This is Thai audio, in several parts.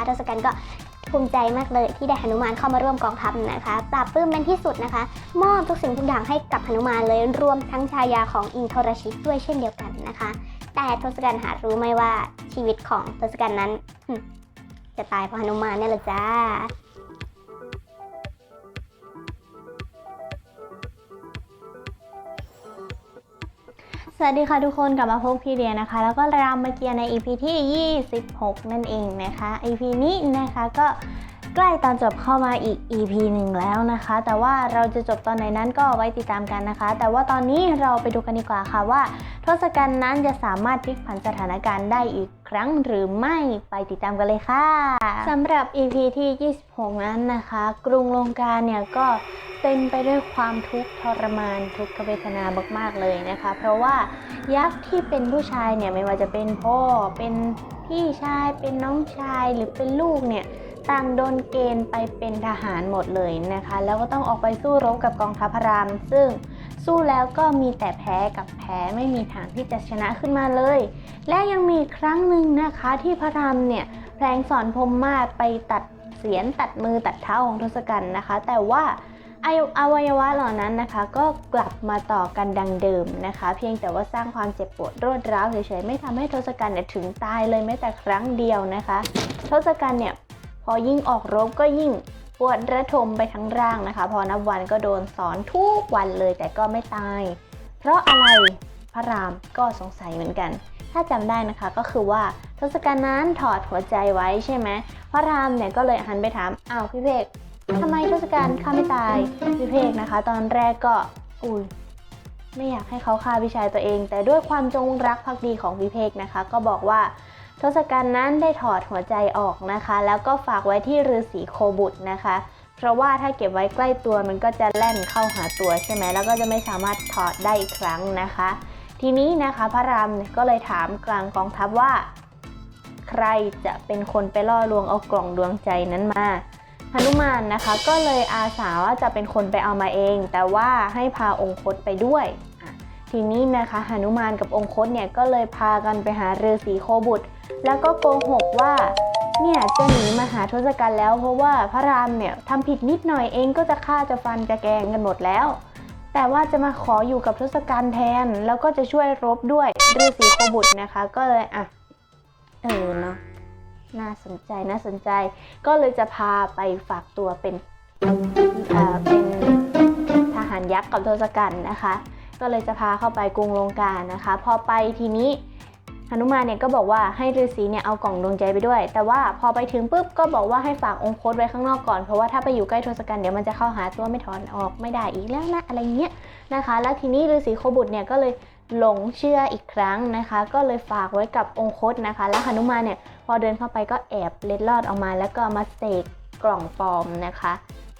นะคะทศกัณฐ์ก็ภูมิใจมากเลยที่ได้หนุมานเข้ามาร่วมกองทัพนะคะปราบปลื้มเป็นที่สุดนะคะ มอบทุกสิ่งทุกอย่างให้กับหนุมานเลยรวมทั้งชายาของอินทรชิตด้วยเช่นเดียวกันนะคะ แต่ทศกัณฐ์หารู้ไหมว่าชีวิตของทศกัณฐ์นั้น จะตายเพราะหนุมานนี่แหละจ้า สวัสดีค่ะทุกคนกลับมาพบพี่เดียนะคะ แล้วก็รามเกียร์ใน EP ที่ 26 นั่นเองนะคะ EP นี้นะคะก็ใกล้ตอนจบเข้ามาอีก EP หนึ่งแล้วนะคะ แต่ว่าเราจะจบตอนไหนนั้นก็ไว้ติดตามกันนะคะ แต่ว่าตอนนี้เราไปดูกันดีกว่าค่ะว่าทศกัณฐ์นั้นจะสามารถพลิกผันสถานการณ์ได้อีกครั้งหรือไม่ไปติดตามกันเลยค่ะสำหรับ EP ที่ 26 นั้นนะคะ กรุงลงกาเนี่ยก็ เต็มไปด้วยความทุกข์ทรมานทุกขเวทนามากๆเลยนะคะ เพราะว่ายักษ์ที่เป็นผู้ชายเนี่ยไม่ว่าจะเป็นพ่อเป็นพี่ชายเป็นน้องชายหรือเป็นลูกเนี่ยต่างโดนเกณฑ์ไปเป็นทหารหมดเลยนะคะ แล้วก็ต้องออกไปสู้รบกับกองทัพพระราม ซึ่งสู้แล้วก็มีแต่แพ้กับแพ้ไม่มีทางที่จะชนะขึ้นมาเลย และยังมีครั้งหนึ่งนะคะที่พระรามเนี่ยแพลงสอนพรมมาศไปตัดเสียนตัดมือตัดเท้าของทศกัณฐ์นะคะ แต่ว่า อวัยวะเหล่านั้นนะคะ ก็กลับมาต่อกันดังเดิมนะคะ เพียงแต่ว่าสร้างความเจ็บปวดรวดร้าวเฉยๆไม่ทำให้ทศกัณฐ์เนี่ยถึงตายเลยแม้แต่ครั้งเดียวนะคะทศกัณฐ์เนี่ยพอยิ่งออกรบก็ยิ่งปวดระทมไปทั้งร่างนะคะ พอนับวันก็โดนสอนทุกวันเลยแต่ก็ไม่ตาย เพราะอะไรพระรามก็สงสัยเหมือนกัน ถ้าจำได้นะคะก็คือว่าทศกัณฐ์นั้นถอดหัวใจไว้ใช่ไหมพระรามเนี่ยก็เลยหันไปถามอ้าวพี่เพก ทำไมทศกัณฐ์ฆ่าไม่ตายวิเพกนะคะ ตอนแรกก็อุ้ยไม่อยากให้เขาฆ่าพี่ชายตัวเอง แต่ด้วยความจงรักภักดีของวิเพกนะคะ ก็บอกว่าทศกัณฐ์นั้นได้ถอดหัวใจออกนะคะ แล้วก็ฝากไว้ที่ฤาษีโคบุตรนะคะ เพราะว่าถ้าเก็บไว้ใกล้ตัวมันก็จะแล่นเข้าหาตัวใช่ไหมแล้วก็จะไม่สามารถถอดได้อีกครั้งนะคะ ทีนี้นะคะพระรามก็เลยถามกลางกองทัพว่า ใครจะเป็นคนไปล่อลวงเอากล่องดวงใจนั้นมา หนุมานนะคะก็เลยอาสาว่าจะเป็นคนไปเอามาเอง แต่ว่าให้พาองคตไปด้วย ทีนี้นะคะหนุมานกับองคตเนี่ยก็เลยพากันไปหาฤาษีโคบุตร แล้วก็โกหกว่าเนี่ยจะหนีมาหาทศกัณฐ์แล้วเพราะว่าพระรามเนี่ยทำผิดนิดหน่อยเองก็จะฆ่าจะฟันจะแกงกันหมดแล้ว แต่ว่าจะมาขออยู่กับทศกัณฐ์แทน แล้วก็จะช่วยรบด้วยฤาษีโคบุตรนะคะ ก็เลยอะเออเนาะ น่าสนใจน่าสนใจ ก็เลยจะพาไปฝากตัวเป็นเป็นทหารยักษ์กับทศกัณฐ์นะคะ ก็เลยจะพาเข้าไปกรุงลงกานะคะ พอไปทีนี้หนุมานเนี่ยก็บอกว่าให้ฤาษีเนี่ยเอากล่องดวงใจไปด้วย แต่ว่าพอไปถึงปุ๊บก็บอกว่าให้ฝากองคตไว้ข้างนอกก่อนเพราะว่าถ้าไปอยู่ใกล้ทศกัณฐ์เดี๋ยวมันจะเข้าหาตัวไม่ถอนออกไม่ได้อีกแล้วนะอะไรเงี้ยนะคะ แล้วทีนี้ฤาษีโคบุตรเนี่ยก็เลย หลงเชื่ออีกครั้งนะคะ ก็เลยฝากไว้กับองคตนะคะ แล้วหนุมานเนี่ยพอเดินเข้าไปก็แอบเล็ดลอดออกมา แล้วก็มาเสกกล่องปลอมนะคะ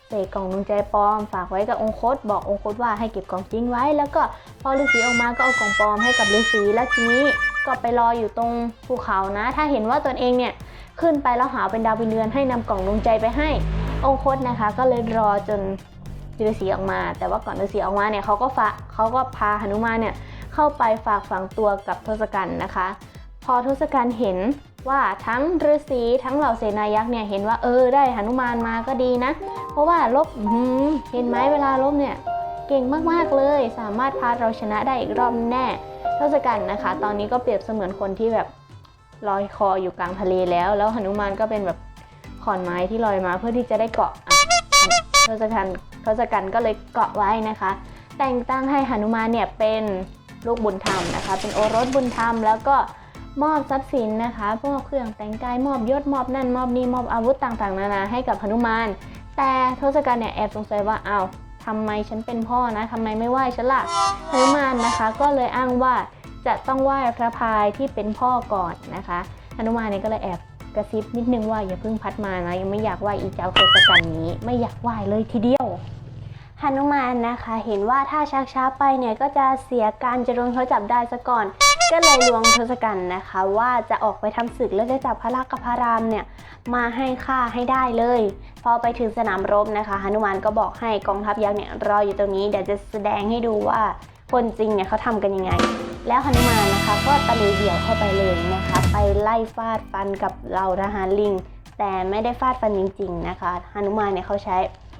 เสกกล่องดวงใจปลอม ฝากไว้กับองคต บอกองคตว่าให้เก็บกล่องจริงไว้ แล้วก็พอฤาษีออกมาก็เอากล่องปลอมให้กับฤาษีแล้วทีนี้ก็ไปรออยู่ตรงภูเขานะ ถ้าเห็นว่าตนเองเนี่ยขึ้นไปแล้วหาเป็นดาวเป็นเดือนให้นำกล่องดวงใจไปให้ องคตนะคะ ก็เลยรอจนฤาษีออกมา แต่ว่าก่อนฤาษีออกมาเนี่ยเขาก็ฝากเขาก็พาหนุมานเนี่ย เข้าไปฝากฝังตัวกับทศกัณฐ์นะคะ พอทศกัณฐ์เห็นว่าทั้งฤาษีทั้งเหล่าเสนายักษ์เนี่ยเห็นว่าเออได้หนุมานมาก็ดีนะ เพราะว่าลบอื้อหือเห็นไหมเวลาลบเนี่ยเก่งมากๆเลย สามารถพาเราชนะได้อีกรอบแน่ทศกัณฐ์นะคะ ตอนนี้ก็เปรียบเสมือนคนที่แบบลอยคออยู่กลางทะเลแล้ว แล้วหนุมานก็เป็นแบบขอนไม้ที่ลอยมาเพื่อที่จะได้เกาะอะทศกัณฐ์ทศกัณฐ์ก็เลยเกาะไว้นะคะ แต่งตั้งให้หนุมานเนี่ยเป็น ลูกบุญธรรมนะคะ เป็นโอรสบุญธรรม แล้วก็มอบทรัพย์สินนะคะพวกเครื่องแต่งกายมอบยศมอบนั่นมอบนี่มอบอาวุธต่างๆ นานาให้กับหนุมาน แต่ทศกัณฐ์เนี่ยแอบสงสัยว่าเอ้าทำไมฉันเป็นพ่อนะทำไมไม่ไหว้ฉันล่ะหนุมานนะคะ ก็เลยอ้างว่าจะต้องไหว้พระพายที่เป็นพ่อก่อนนะคะหนุมานเนี่ยก็เลยแอบกระซิบนิดนึงว่าอย่าเพิ่งพัดมานะยังไม่อยากไหว้อีเจ้าทศกัณฐ์นี้ ไม่อยากไหว้เลยทีเดียว หนุมานนะคะ เห็นว่าถ้าชักช้าไปเนี่ยก็จะเสียการจะโดนเขาจับได้ซะก่อน ก็เลยลวงทศกัณฐ์นะคะ ว่าจะออกไปทำศึกแล้วจะจับพระลักษณ์กับพระรามเนี่ยมาให้ฆ่าให้ได้เลย พอไปถึงสนามรบนะคะหนุมานก็บอกให้กองทัพยักษ์เนี่ยรออยู่ตรงนี้เดี๋ยวจะแสดงให้ดูว่าคนจริงเนี่ยเขาทำกันยังไง แล้วหนุมานนะคะก็ตะลุยเดี่ยวเข้าไปเลยนะคะ ไปไล่ฟาดฟันกับเหล่าทหารลิง แต่ไม่ได้ฟาดฟันจริง ๆนะคะหนุมานเนี่ยเขาใช้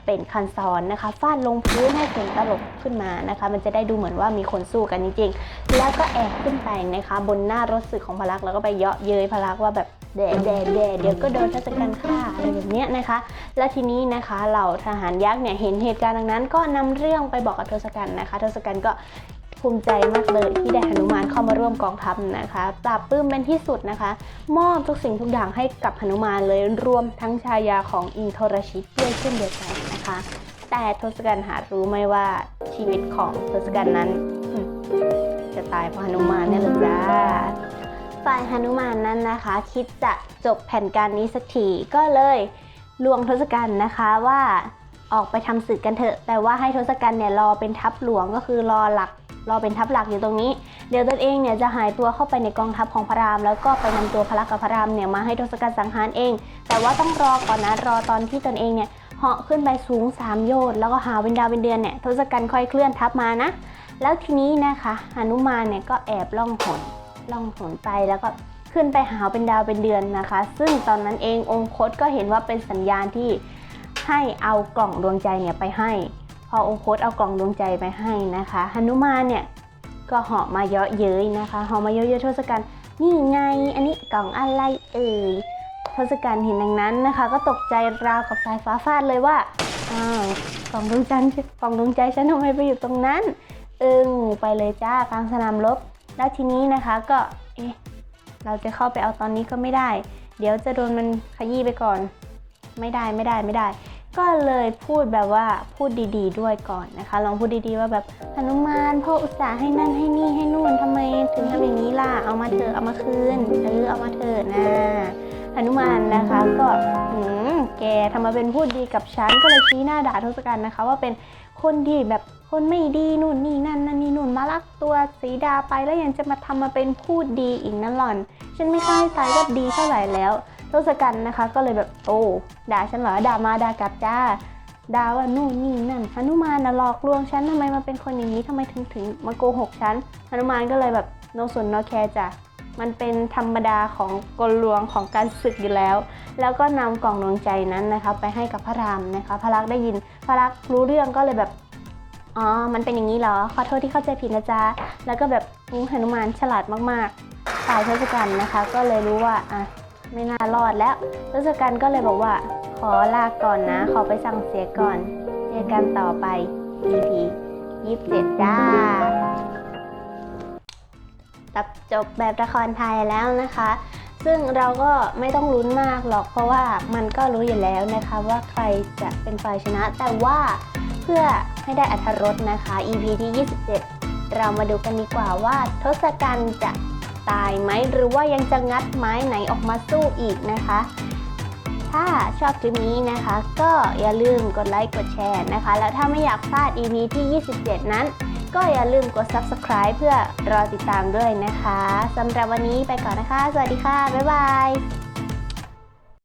เป็นคันซอนนะคะฟาดลงพื้นให้เสียงตลบขึ้นมานะคะ มันจะได้ดูเหมือนว่ามีคนสู้กันจริงๆ แล้วก็แอบขึ้นไปนะคะ บนหน้ารถสึกของพลักแล้วก็ไปเยาะเย้ยพลักว่าแบบแดดแดดแดดเดี๋ยวก็โดนทศกัณฐ์ฆ่าอะไรแบบเนี้ยนะคะ และทีนี้นะคะเหล่าทหารยักษ์เนี่ยเห็นเหตุการณ์ดังนั้น ก็นำเรื่องไปบอกกับทศกัณฐ์นะคะทศกัณฐ์ก็ภูมิใจมากเลยที่ได้หนุมานเข้ามาร่วมกองทัพนะคะปราบปลื้มเป็นที่สุดนะคะ มอบทุกสิ่งทุกอย่างให้กับหนุมานเลยรวมทั้งชายาของอินทรชิตด้วยเช่นเดียวกัน แต่ทศกัณฐ์หารู้ไหมว่าชีวิตของทศกัณฐ์นั้น จะตายเพราะหนุมานเนี่ยแหละจ้าฝ่ายหนุมานนั้นนะคะ คิดจะจบแผนการนี้สักทีก็เลยลวงทศกัณฐ์นะคะว่าออกไปทำศึกกันเถอะ แต่ว่าให้ทศกัณฐ์เนี่ยรอเป็นทัพหลวงก็คือรอหลักรอเป็นทัพหลักอยู่ตรงนี้ เดี๋ยวตนเองเนี่ยจะหายตัวเข้าไปในกองทัพของพระราม แล้วก็ไปนำตัวพระลักษณ์กับพระรามเนี่ยมาให้ทศกัณฐ์สังหารเอง แต่ว่าต้องรอก่อนนะรอตอนที่ตนเองเนี่ย เหาะขึ้นไปสูง 3 โยชน์แล้วก็หาเป็นดาวเป็นเดือนเนี่ยทศกัณฐ์ค่อยเคลื่อนทัพมานะ แล้วทีนี้นะคะหนุมานเนี่ยก็แอบล่องหนล่องหนไปแล้วก็ขึ้นไปหาเป็นดาวเป็นเดือนนะคะ ซึ่งตอนนั้นเององคตก็เห็นว่าเป็นสัญญาณที่ให้เอากล่องดวงใจเนี่ยไปให้ พอองคตเอากล่องดวงใจไปให้นะคะหนุมานเนี่ยก็เหาะมาเยาะเย้ยนะคะเหาะมาเยาะเย้ยทศกัณฐ์นี่ไง อันนี้กล่องอะไรเอ่ย ศกัณฐ์เห็นดังนั้นนะคะ ก็ตกใจราวกับสายฟ้าฟาดเลยว่าอ้าวกล่องดวงใจกล่องดวงใจฉันทำไมไปอยู่ตรงนั้น อึงไปเลยจ้ากลางสนามรบแล้วทีนี้นะคะก็เอ๊ะเราจะเข้าไปเอาตอนนี้ก็ไม่ได้ เดี๋ยวจะโดนมันขยี้ไปก่อน ไม่ได้ไม่ได้ไม่ได้ ก็เลยพูดแบบว่าพูดดีๆ ด้วยก่อนนะคะ ลองพูดดีๆว่าแบบหนุมานพ่ออุตส่าห์ให้นั่นให้นี่ให้นู่นทำไมถึงทำอย่างนี้ล่ะเอามาเถอะเอามาคืนเออเอามาเถอะนะ นุมานนะคะ ก็หืมแกทำมาเป็นพูดดีกับฉันก็เลยชี้หน้าด่าทศกัณฐ์นะคะ ว่าเป็นคนดีแบบคนไม่ดีนู่นนี่นั่นนั่นนี่นู่นมาลักตัวสีดาไปแล้วยังจะมาทำมาเป็นพูดดีอีกนั่นหล่อน ฉันไม่ค่อยตายก็ดีเท่าไหร่แล้วทศกัณฐ์นะคะ ก็เลยแบบโอ้ด่าฉันเหรอด่ามาด่ากลับจ้าด่าว่านู่นนี่นั่นหนุมานนะหลอกลวงฉันทำไมมาเป็นคนอย่างนี้ทำไมถึงถึงมาโกหกฉันหนุมานก็เลยแบบโนสนโนแคร์จ้ะ มันเป็นธรรมดาของกลลวงของการศึกอยู่แล้ว แล้วก็นำกล่องดวงใจนั้นนะคะไปให้กับพระรามนะคะ พระลักษณ์ได้ยิน พระลักษณ์รู้เรื่องก็เลยแบบ อ๋อ มันเป็นอย่างนี้เหรอ ขอโทษที่เข้าใจผิดนะจ๊ะ แล้วก็แบบอู้หนุมานฉลาดมากๆฝ่ายทศกัณฐ์นะคะ ก็เลยรู้ว่า อะ ไม่น่ารอดแล้วทศกัณฐ์ก็เลยบอกว่า ขอลาก่อนนะ ขอไปสั่งเสียก่อน เจอกันต่อไป EP 27จ้าับจบแบบละครไทยแล้วนะคะ ซึ่งเราก็ไม่ต้องลุ้นมากหรอกเพราะว่ามันก็รู้อยู่แล้วนะคะว่าใครจะเป็นฝ่ายชนะ แต่ว่าเพื่อให้ได้อัธรสนะคะ EP ที่ 27 เรามาดูกันดีกว่าว่าทศกัณฐ์จะตายไหมหรือว่ายังจะงัดไม้ไหนออกมาสู้อีกนะคะถ้าชอบคลิปนี้นะคะ ก็อย่าลืมกดไลค์กดแชร์นะคะ แล้วถ้าไม่อยากพลาด EP ที่ 27 นั้น ก็อย่าลืมกด subscribe เพื่อรอติดตามด้วยนะคะสำหรับวันนี้ไปก่อนนะคะ สวัสดีค่ะ บ๊ายบาย